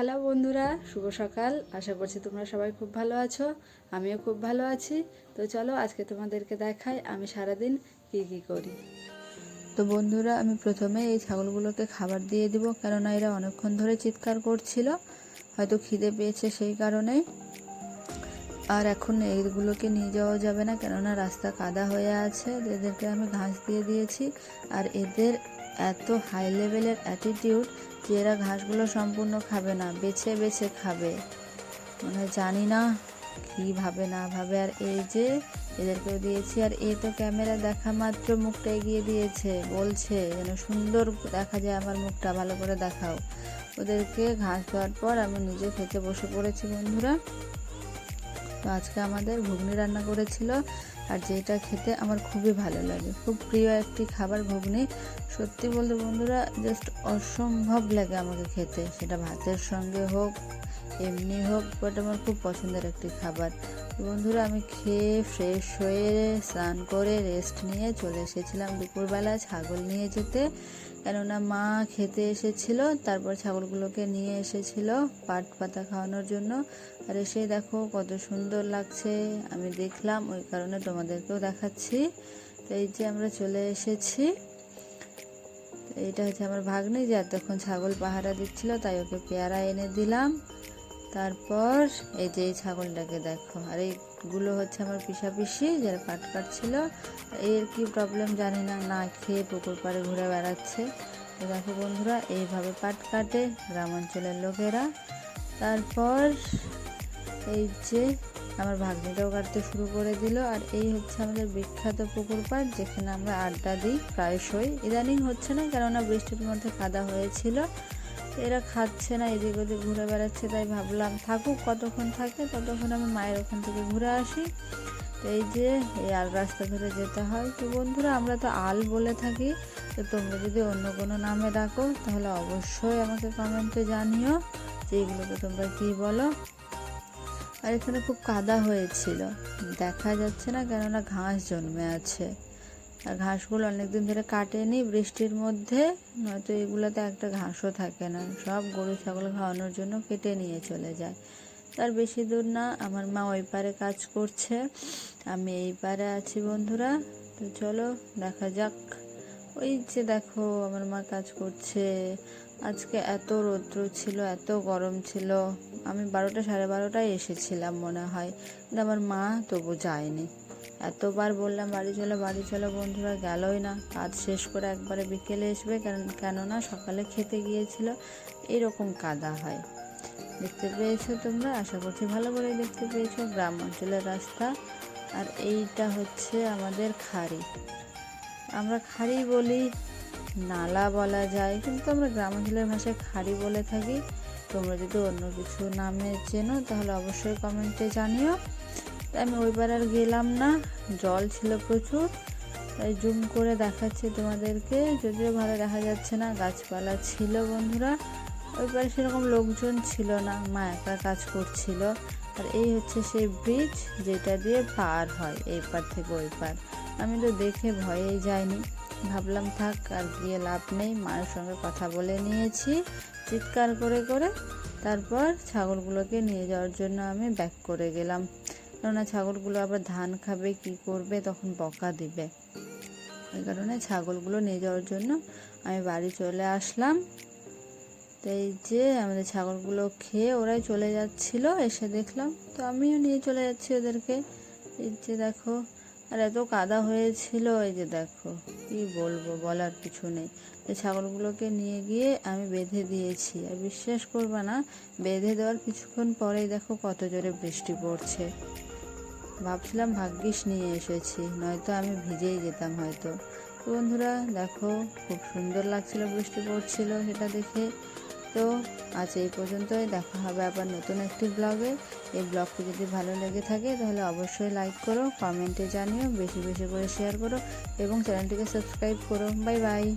Hello বন্ধুরা, শুভ সকাল। আশা করছি তোমরা সবাই খুব ভালো আছো, আমিও খুব ভালো আছি। তো চলো আজকে তোমাদেরকে দেখাই আমি সারাদিন কী কী করি। তো বন্ধুরা, আমি প্রথমে এই ছাগলগুলোকে খাবার দিয়ে দিব, কেননা এরা অনেকক্ষণ ধরে চিৎকার করছিল, হয়তো খিদে পেয়েছে সেই কারণে। আর এখন এইগুলোকে নিয়ে যাওয়া যাবে না, কেননা রাস্তা কাদা হয়ে আছে, এদেরকে আমি ঘাস দিয়ে দিয়েছি। আর এদের এত হাই লেভেলের অ্যাটিটিউড যে এরা ঘাসগুলো সম্পূর্ণ খাবে না, বেছে বেছে খাবে। মানে জানি না কি ভাবে না ভাবে, আর এই যে এদেরকেও দিয়েছি, আর এ তো ক্যামেরা দেখা মাত্র মুখটা এগিয়ে দিয়েছে, বলছে যেন সুন্দর দেখা যায় আমার মুখটা, ভালো করে দেখাও। ওদেরকে ঘাস দেওয়ার পর আমি নিজে খেতে বসে পড়েছি, বন্ধুরা। তো আজকে আমাদের ঘুগনি রান্না করেছিল আর যেটা খেতে আমার খুবই ভালো লাগে। খুব প্রিয় একটি খাবার ঘুগনি। সত্যি বলতে বন্ধুরা জাস্ট অসম্ভব লাগে আমাকে খেতে। সেটা ভাতের সঙ্গে হোক, এমনি হোক বাট আমার খুব পছন্দের একটি খাবার। বন্ধুরা, আমি খেয়ে ফ্রেশ হয়ে স্নান করে রেস্ট নিয়ে চলে এসেছিলাম দুপুরবেলা ছাগল নিয়ে যেতে। কেননা মা খেতে এসেছিল, তারপর ছাগলগুলোকে নিয়ে এসেছিল পাট পাতা খাওয়ানোর জন্য। আর এসে দেখো কত সুন্দর লাগছে, আমি দেখলাম, ওই কারণে তোমাদেরকেও দেখাচ্ছি। তো এই যে আমরা চলে এসেছি। তো এইটা হচ্ছে আমার ভাগ্নি, যে এতক্ষণ ছাগল পাহারা দিচ্ছিল, তাই ওকে পেয়ারা এনে দিলাম। তারপর এই যে এই ছাগলটাকে দেখো। আর এইগুলো হচ্ছে আমার পিসা পিসি যারা পাট কাটছিল এর কি প্রবলেম জানি না না খেয়ে পুকুর পাড়ে ঘুরে বেড়াচ্ছে। তো দেখো বন্ধুরা, এইভাবে পাট কাটে গ্রাম অঞ্চলের লোকেরা। তারপর এই যে আমার ভাগ্নিটাও কাটতে শুরু করে দিল। আর এই হচ্ছে আমাদের বিখ্যাত পুকুর পাড়, যেখানে আমরা আড্ডা দিই প্রায়শই। ইদানিং হচ্ছে না, কেননা বৃষ্টির মধ্যে কাদা হয়েছিল। এরা খাচ্ছে না, এদিক ওদিক ঘুরে বেড়াচ্ছে, তাই ভাবলাম থাকুক, কতক্ষণ থাকে ততক্ষণ আমি মায়ের ওখান থেকে ঘুরে আসি। তো এই যে, এই আল রাস্তা ধরে যেতে হয়। তো বন্ধুরা, আমরা তো আল বলে থাকি, তো তোমরা যদি অন্য কোনো নামে ডাকো, তাহলে অবশ্যই আমাকে কমেন্টে জানিও যে এগুলোকে তোমরা কী বলো। আর এখানে খুব কাদা হয়েছিল, দেখা যাচ্ছে না কেননা ঘাস জন্মে আছে। আর ঘাসগুলো অনেকদিন ধরে কাটেনি, বৃষ্টির মধ্যে। নয়তো এগুলোতে একটা ঘাসও থাকে না। সব গরু, ছাগল খাওয়ানোর জন্য কেটে নিয়ে চলে যায়। তার বেশি দূর না, আমার মা ওই পারে কাজ করছে। আমি এই পারে আছি বন্ধুরা। তো চলো, দেখা যাক। ওই যে দেখো, আমার মা কাজ করছে। আজকে এত রৌদ্র ছিল, এত গরম ছিল। আমি বারোটা, সাড়ে বারোটায় এসেছিলাম মনে হয়। কিন্তু আমার মা তবু যায়নি। এতবার বললাম, বাড়ি চলো বাড়ি চলো, বন্ধুরা গেলই না। কাজ শেষ করে একবারে বিকেলে আসবে কেন কেননা সকালে খেতে গিয়েছিল, এরকম কাদা হয়। দেখতে পেয়েছ তোমরা? আশা করছি ভালো করে দেখতে পেয়েছ। গ্রাম অঞ্চলের রাস্তা। আর এইটা হচ্ছে আমাদের খাড়ি। আমরা খাড়ি বলি, নালা বলা যায়। কিন্তু আমরা গ্রাম অঞ্চলের ভাষায় খাড়ি বলে থাকি। তোমরা যদি অন্য কিছু নামে চেনো, তাহলে অবশ্যই কমেন্টে জানিও। আমি ওইবার আর গেলাম না। জল ছিল প্রচুর, তাই জুম করে দেখাচ্ছি তোমাদেরকে। যদিও ভালো দেখা যাচ্ছে না, গাছপালা ছিল বন্ধুরা। ওইবার সেরকম লোকজন ছিল না, মা একা কাজ করছিল। আর এই হচ্ছে সেই ব্রিজ যেটা দিয়ে পার হয়, এই পার থেকে ওই পার। আমি তো দেখে ভয়েই যাইনি। ভাবলাম থাক, আর গিয়ে লাভ নেই। মায়ের সঙ্গে কথা বলে নিয়েছি, চিৎকার করে করে। তারপর ছাগলগুলোকে নিয়ে যাওয়ার জন্য আমি ব্যাক করে গেলাম। কেননা ছাগলগুলো আবার ধান খাবে, কি করবে, তখন বকা দিবে। ওই কারণে ছাগলগুলো নিয়ে যাওয়ার জন্য আমি বাড়ি চলে আসলাম। তো এই যে আমাদের ছাগলগুলো খেয়ে ওরাই চলে যাচ্ছিল, এসে দেখলাম। তো আমিও নিয়ে চলে যাচ্ছি ওদেরকে। এই যে দেখো, আর এত কাদা হয়েছিল, এই যে দেখো, কি বলব বলার কিছু নেই। এই ছাগলগুলোকে নিয়ে গিয়ে আমি বেঁধে দিয়েছি। আর বিশ্বাস করবা না, বেঁধে দেওয়ার কিছুক্ষণ পরেই দেখো কত জোরে বৃষ্টি পড়ছে। ভাবছিলাম ভাগ্যিস নিয়ে এসেছি, নয়তো আমি ভিজেই যেতাম হয়তো। তো বন্ধুরা, দেখো, খুব সুন্দর লাগছিল, বৃষ্টি পড়ছিল সেটা দেখে। তো আজ এই পর্যন্তই, দেখা হবে আবার নতুন একটি ব্লগে। এই ব্লগটি যদি ভালো লেগে থাকে, তাহলে অবশ্যই লাইক করো, কমেন্টে জানিও, বেশি বেশি করে শেয়ার করো, এবং চ্যানেলটিকে সাবস্ক্রাইব করো। Bye bye.